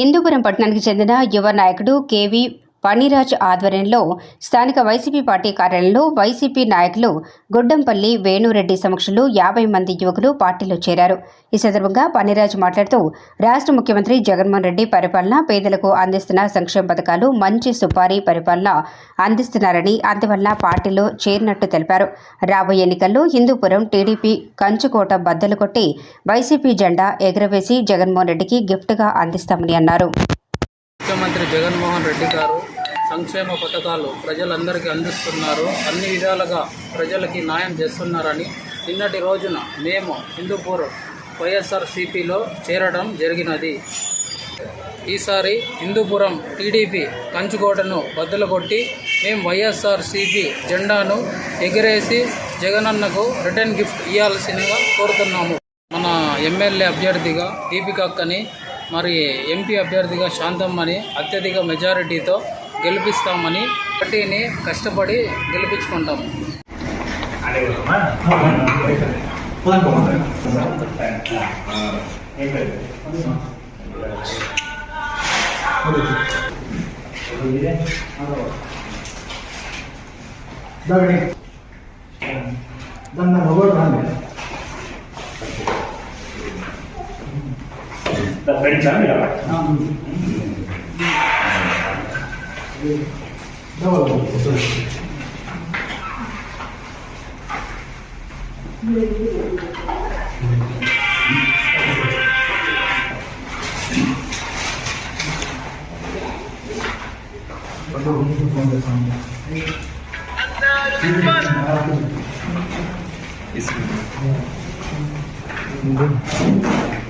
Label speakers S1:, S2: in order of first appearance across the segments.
S1: హిందూపురం పట్టణానికి చెందిన యువ నాయకుడు కేవీ పణిరాజ్ ఆధ్వర్యంలో స్థానిక వైసీపీ పార్టీ కార్యాలయంలో వైసీపీ నాయకులు గుడ్డంపల్లి వేణురెడ్డి సమక్షంలో యాభై మంది యువకులు పార్టీలో చేరారు. ఈ సందర్భంగా పనిరాజ్ మాట్లాడుతూ రాష్ట్ర ముఖ్యమంత్రి జగన్మోహన్ రెడ్డి పరిపాలన పేదలకు అందిస్తున్న సంక్షేమ పథకాలు మంచి సుపారీ పరిపాలన అందిస్తున్నారని అందువల్ల పార్టీలో చేరినట్టు తెలిపారు. రాబోయే ఎన్నికల్లో హిందూపురం టీడీపీ కంచుకోట బద్దలు కొట్టి వైసీపీ జెండా ఎగురవేసి జగన్మోహన్ రెడ్డికి గిఫ్ట్గా అందిస్తామని అన్నారు.
S2: ముఖ్యమంత్రి జగన్మోహన్ రెడ్డి గారు సంక్షేమ పథకాలు ప్రజలందరికీ అందిస్తున్నారు. అన్ని విధాలుగా ప్రజలకి న్యాయం చేస్తున్నారని నిన్నటి రోజున మేము హిందూపూర్ వైఎస్ఆర్ సిపిలో చేరడం జరిగినది. ఈసారి హిందూపురం టీడీపీ కంచుకోటను బద్దలు కొట్టి మేము వైఎస్ఆర్ సిపి జెండాను ఎగిరేసి జగనన్నకు రిటర్న్ గిఫ్ట్ ఇవ్వాల్సిందిగా కోరుతున్నాము. మన ఎమ్మెల్యే అభ్యర్థిగా దీపికక్కని మరి ఎంపీ అభ్యర్థిగా శాంతమ్మని అత్యధిక మెజారిటీతో గెలిపిస్తామని పార్టీని కష్టపడి గెలిపించుకుంటాము
S3: だから
S4: もうで。Thank you.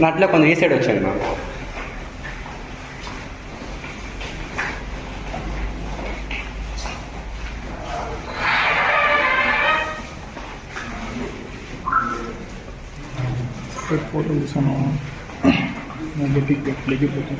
S4: నాట్లో కొంచెం ఈ సైడ్ వచ్చాను మా
S3: ఫోటో తీసాను నేను పిక్ లేకపోతే